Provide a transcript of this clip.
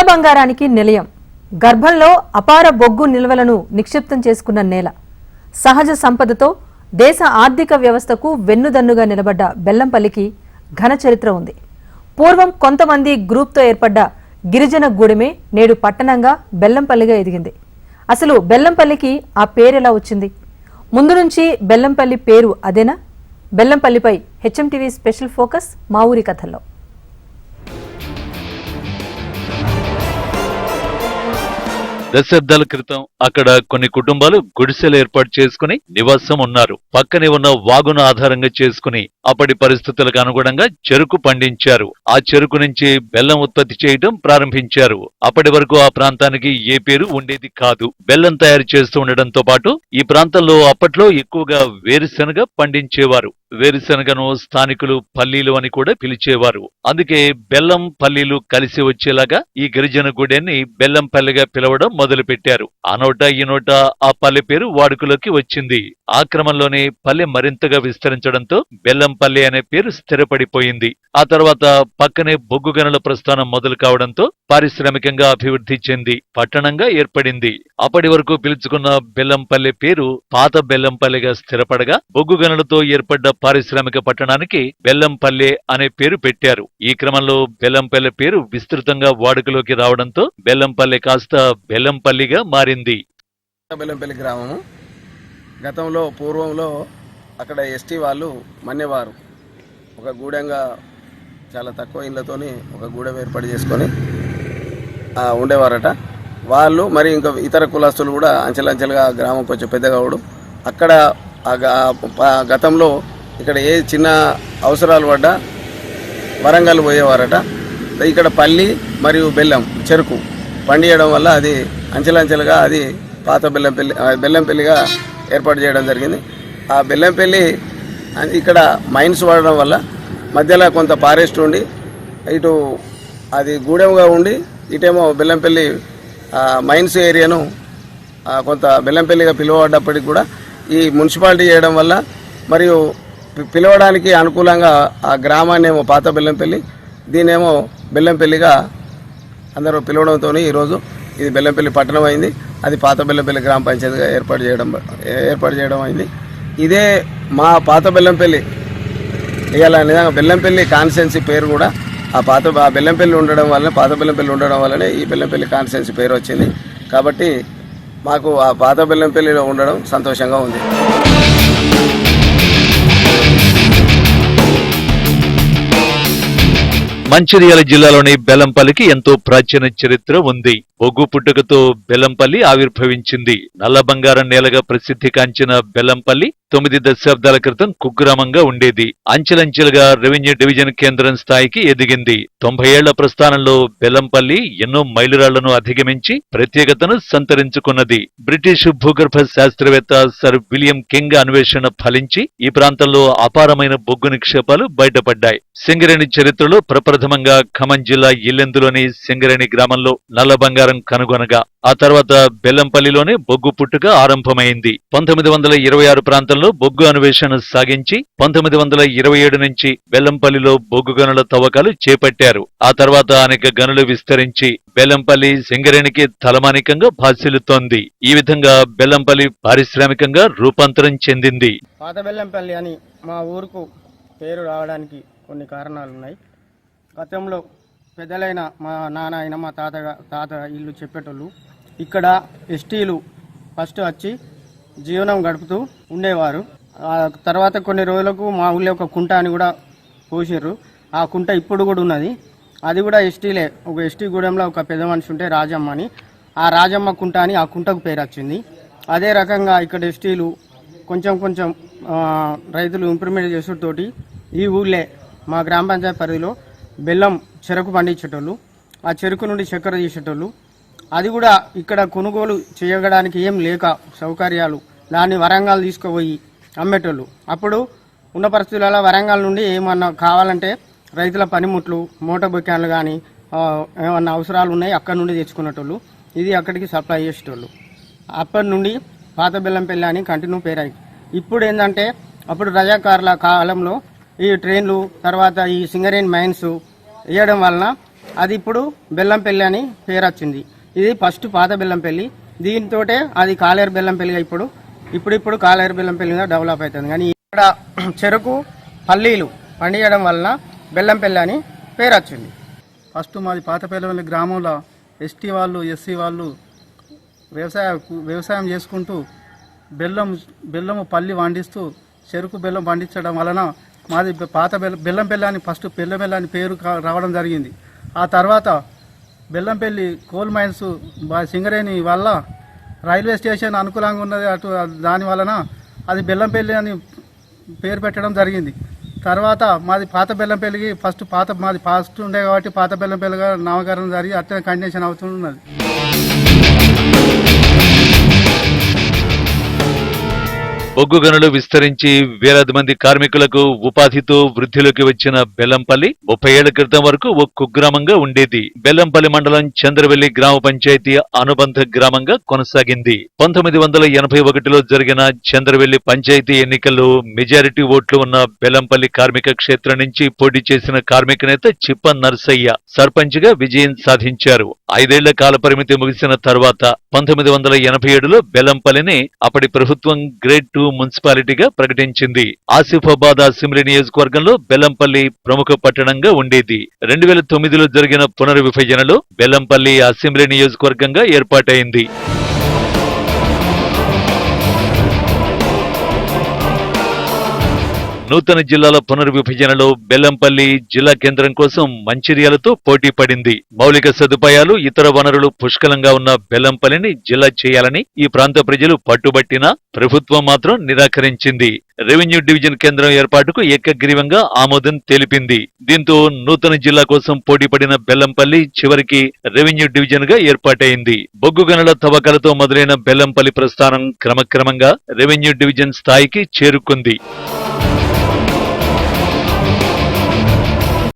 నల్ల బంగారానికి నిలయం. గర్భంలో అపార బొగ్గు నిల్వలను నిక్షిప్తం చేసుకున్న నేల. సహజ సంపదతో దేశ ఆర్థిక వ్యవస్థకు వెన్నుదన్నుగా నిలబడ్డ బెల్లంపల్లికి ఘన చరిత్ర ఉంది. పూర్వం కొంతమంది గ్రూప్తో ఏర్పడ్డ గిరిజన గూడెమే నేడు పట్టణంగా బెల్లంపల్లిగా ఎదిగింది. అసలు బెల్లంపల్లికి ఆ పేరెలా వచ్చింది? ముందు నుంచి బెల్లంపల్లి పేరు అదేనా? బెల్లంపల్లిపై హెచ్ఎంటీవీ స్పెషల్ ఫోకస్ మా ఊరి కథల్లో. దశాబ్దాల క్రితం అక్కడ కొన్ని కుటుంబాలు గుడిసెలు ఏర్పాటు చేసుకుని నివాసం ఉన్నారు. పక్కనే ఉన్న వాగును ఆధారంగా చేసుకుని అప్పటి పరిస్థితులకు అనుగుణంగా చెరుకు పండించారు. ఆ చెరుకు నుంచి బెల్లం ఉత్పత్తి చేయడం ప్రారంభించారు. అప్పటి వరకు ఆ ప్రాంతానికి ఏ పేరు ఉండేది కాదు. బెల్లం తయారు చేస్తూ ఉండడంతో పాటు ఈ ప్రాంతంలో అప్పట్లో ఎక్కువగా వేరుశెనగ పండించేవారు. వేరుశెనగను స్థానికులు పల్లీలు అని కూడా పిలిచేవారు. అందుకే బెల్లం పల్లీలు కలిసి వచ్చేలాగా ఈ గిరిజన గుడెన్ని బెల్లం పల్లెగా పిలవడం మొదలుపెట్టారు. ఆ నోట ఈ నోట ఆ పల్లె పేరు వాడుకలోకి వచ్చింది. ఆ క్రమంలోనే పల్లె మరింతగా విస్తరించడంతో బెల్లం పల్లె అనే పేరు స్థిరపడిపోయింది. ఆ తర్వాత పక్కనే బొగ్గు గనుల ప్రస్థానం మొదలు కావడంతో పారిశ్రామికంగా అభివృద్ధి చెంది పట్టణంగా ఏర్పడింది. అప్పటి వరకు పిలుచుకున్న బెల్లంపల్లె పేరు పాత బెల్లంపల్లెగా స్థిరపడగా బొగ్గు గనులతో ఏర్పడ్డ పారిశ్రామిక పట్టణానికి బెల్లంపల్లె అనే పేరు పెట్టారు. ఈ క్రమంలో బెల్లంపల్లె పేరు విస్తృతంగా వాడుకలోకి రావడంతో బెల్లంపల్లె కాస్త బెల్లంపల్లిగా మారింది. బెల్లంపల్లి గ్రామము. గతంలో పూర్వంలో అక్కడ ఎస్టీ వాళ్ళు మన్నేవారు ఒక గూడెంగా చాలా తక్కువ ఇళ్ళతోని ఒక గూడెం ఏర్పాటు చేసుకొని ఉండేవారట. వాళ్ళు మరి ఇంకా ఇతర కులాస్తులు కూడా అంచెలంచెలుగా గ్రామం కొంచెం పెద్దగా అక్కడ ఆ గ- గతంలో ఇక్కడ ఏ చిన్న అవసరాలు పడ్డా వరంగల్ పోయేవారట. ఇక్కడ పల్లి మరియు బెల్లం చెరుకు పండియడం వల్ల అది అంచెలంచెలుగా అది పాత బెల్లంపల్లి బెల్లంపల్లిగా ఏర్పాటు చేయడం జరిగింది. ఆ బెల్లంపల్లి ఇక్కడ మైన్స్ వాడడం వల్ల మధ్యలో కొంత ఫారెస్ట్ ఉండి ఇటు అది గూడెంగా ఉండి ఇటేమో బెల్లంపల్లి మైన్స్ ఏరియాను కొంత బెల్లంపల్లిగా పిలువబడ్డప్పటికి కూడా ఈ మున్సిపాలిటీ చేయడం వల్ల మరియు పిలవడానికి అనుకూలంగా ఆ గ్రామాన్ని ఏమో పాత బెల్లంపల్లి దీనేమో బెల్లంపల్లిగా అందరూ పిలవడంతో ఈరోజు ఇది బెల్లంపల్లి పట్టణం అయింది. అది పాత బెల్లంపల్లి గ్రామ పంచాయతీగా ఏర్పాటు చేయడం ఏర్పాటు చేయడం అయింది. ఇదే మా పాత బెల్లంపల్లి ఇవాళ నిజంగా బెల్లంపల్లి కాన్స్టెన్సీ పేరు కూడా ఆ పాత ఆ బెల్లంపల్లి ఉండడం వల్లనే పాత బెల్లంపల్లి ఉండడం వల్లనే ఈ బెల్లంపల్లి కాన్స్టెన్సీ పేరు వచ్చింది. కాబట్టి మాకు ఆ పాత బెల్లంపల్లిలో ఉండడం సంతోషంగా ఉంది. మంచిర్యాల జిల్లాలోని బెల్లంపల్లికి ఎంతో ప్రాచీన చరిత్ర ఉంది. బొగ్గు పుట్టుకతో బెల్లంపల్లి ఆవిర్భవించింది. నల్ల బంగారం నేలగా ప్రసిద్ధి కాంచిన బెల్లంపల్లి తొమ్మిది దశాబ్దాల క్రితం కుగ్రామంగా ఉండేది. అంచెలంచెలుగా రెవెన్యూ డివిజన్ కేంద్రం స్థాయికి ఎదిగింది. తొంభై ఏళ్ళ ప్రస్థానంలో బెల్లంపల్లి ఎన్నో మైలురాళ్ళను అధిగమించి ప్రత్యేకతను సంతరించుకున్నది. బ్రిటిష్ భూగర్భ శాస్త్రవేత్త సర్ విలియం కింగ్ అన్వేషణ ఫలించి ఈ ప్రాంతంలో అపారమైన బొగ్గు నిక్షేపాలు బయటపడ్డాయి. సింగరేణి చరిత్రలో ప్రప్రథమంగా ఖమ్మం జిల్లా ఇల్లెందులోని సింగరేణి గ్రామంలో నల్ల బంగారం కనుగొనగా ఆ తర్వాత బెల్లంపల్లిలోనే బొగ్గు పుట్టుక ఆరంభమైంది. పంతొమ్మిది వందల ఇరవై ఆరు ప్రాంతంలో బొగ్గు అన్వేషణ సాగించి పంతొమ్మిది వందల ఇరవై ఏడు నుంచి బెల్లంపల్లిలో బొగ్గు గనుల తవ్వకాలు చేపట్టారు. ఆ తర్వాత అనేక గనులు విస్తరించి బెల్లంపల్లి సింగరేణికి తలమానికంగా భాసిల్లుతోంది ఈ విధంగా బెల్లంపల్లి పారిశ్రామికంగా రూపాంతరం చెందింది. పాత బెల్లంపల్లి అని మా ఊరుకు పేరు రావడానికి కొన్ని కారణాలు ఉన్నాయి గతంలో పెద్దలైన మా నాన్న అయిన మా తాత తాత ఇల్లు చెప్పేటోళ్ళు ఇక్కడ ఎస్టీలు ఫస్ట్ వచ్చి జీవనం గడుపుతూ ఉండేవారు. తర్వాత కొన్ని రోజులకు మా ఊళ్ళో ఒక కుంట అని కూడా పోసారు ఆ కుంట ఇప్పుడు కూడా ఉన్నది. అది కూడా ఎస్టీలే. ఒక ఎస్టీ గూడెంలో ఒక పెద్ద మనిషి ఉంటే రాజమ్మ అని. ఆ రాజమ్మ కుంట అని ఆ కుంటకు పేరు వచ్చింది. అదే రకంగా ఇక్కడ ఎస్టీలు కొంచెం కొంచెం రైతులు ఇంప్రూవ్మెంట్ చేసేటోటి ఈ ఊళ్ళే మా గ్రామ పంచాయతీ పరిధిలో బెల్లం చెరకు పండించేటోళ్ళు ఆ చెరుకు నుండి చక్కెర తీసేటోళ్ళు అది కూడా ఇక్కడ కొనుగోలు చేయడానికి ఏం లేక సౌకర్యాలు. దాన్ని వరంగల్ తీసుకుపోయి అమ్మేటోళ్ళు. అప్పుడు ఉన్న పరిస్థితులలో వరంగల్ నుండి ఏమన్నా కావాలంటే రైతుల పనిముట్లు మోటార్ బొక్యాన్లు కానీ ఏమన్నా అవసరాలు ఉన్నాయి అక్కడ నుండి తెచ్చుకునేటోళ్ళు. ఇది అక్కడికి సప్లై చేసేటోళ్ళు. అప్పటి నుండి పాత బెల్లంపల్లి అని కంటిన్యూ పేరాయి. ఇప్పుడు ఏంటంటే అప్పుడు రజాకారుల కాలంలో ఈ ట్రైన్లు తర్వాత ఈ సింగరేన్ మైన్స్ వేయడం వలన అది ఇప్పుడు బెల్లంపల్లి అని పేరు వచ్చింది. ఇది ఫస్ట్ పాత బెల్లంపల్లి దీంతో అది కాలేరు బెల్లంపల్లిగా ఇప్పుడు. ఇప్పుడు ఇప్పుడు కాలేరు బెల్లంపల్లిగా డెవలప్ అవుతుంది. కానీ ఇక్కడ చెరుకు పల్లీలు పండించడం వలన బెల్లంపల్లి అని పేరు వచ్చింది. ఫస్ట్ మాది పాతపల్లి గ్రామంలో ఎస్టీ వాళ్ళు ఎస్సీ వాళ్ళు వ్యవసాయ వ్యవసాయం చేసుకుంటూ బెల్లం బెల్లము పల్లి వండిస్తూ చెరుకు బెల్లం పండించడం వలన మాది పాత బెల్లం బెల్లంపల్లి అని ఫస్ట్ బెల్లంపల్లి అని పేరు రావడం జరిగింది. ఆ తర్వాత బెల్లంపల్లి కోల్ మైన్స్ బా- సింగరేణి వల్ల రైల్వే స్టేషన్ అనుకూలంగా ఉన్నది అటు దాని వలన అది బెల్లంపల్లి అని పేరు పెట్టడం జరిగింది. తర్వాత మాది పాత బెల్లంపల్లికి ఫస్ట్ పాత మాది ఫస్ట్ ఉండే కాబట్టి పాత బెల్లంపల్లిగా నామకరణం జరిగి అట్లనే కండిషన్ అవుతున్నది. బొగ్గు గనులు విస్తరించి వేలాది మంది కార్మికులకు ఉపాధితో వృద్ధిలోకి వచ్చిన బెల్లంపల్లి ముప్పై ఏళ్ళ క్రితం వరకు ఓ కుగ్రామంగా ఉండేది. బెల్లంపల్లి మండలం చంద్రవెల్లి గ్రామ పంచాయతీ అనుబంధ గ్రామంగా కొనసాగింది. పంతొమ్మిది వందల ఎనభై ఒకటిలో జరిగిన చంద్రవెల్లి పంచాయతీ ఎన్నికల్లో మెజారిటీ ఓట్లు ఉన్న బెల్లంపల్లి కార్మిక క్షేత్రం నుంచి పోటీ చేసిన కార్మిక నేత చిప్ప నర్సయ్య సర్పంచ్గా విజయం సాధించారు. ఐదేళ్ళ కాల పరిమితి ముగిసిన తర్వాత పంతొమ్మిది వందల ఎనభై ఏడులో బెల్లంపల్లిని అప్పటి ప్రభుత్వం గ్రేడ్ టూ మున్సిపాలిటీగా ప్రకటించింది. ఆసిఫాబాద్ అసెంబ్లీ నియోజకవర్గంలో బెల్లంపల్లి ప్రముఖ పట్టణంగా ఉండేది. రెండు వేల తొమ్మిదిలో జరిగిన పునర్విభజనలో బెల్లంపల్లి అసెంబ్లీ నియోజకవర్గంగా ఏర్పాటైంది. నూతన జిల్లాల పునర్విభజనలో బెల్లంపల్లి జిల్లా కేంద్రం కోసం మంచిర్యాలతో పోటీ పడింది. మౌలిక సదుపాయాలు ఇతర వనరులు పుష్కలంగా ఉన్న బెల్లంపల్లిని జిల్లా చేయాలని ఈ ప్రాంత ప్రజలు పట్టుబట్టినా ప్రభుత్వం మాత్రం నిరాకరించింది. రెవెన్యూ డివిజన్ కేంద్రం ఏర్పాటుకు ఏకగ్రీవంగా ఆమోదం తెలిపింది. దీంతో నూతన జిల్లా కోసం పోటీపడిన బెల్లంపల్లి చివరికి రెవెన్యూ డివిజన్గా ఏర్పాటైంది. బొగ్గు గనుల తవ్వకాలతో మొదలైన బెల్లంపల్లి ప్రస్థానం క్రమక్రమంగా రెవెన్యూ డివిజన్ స్థాయికి చేరుకుంది.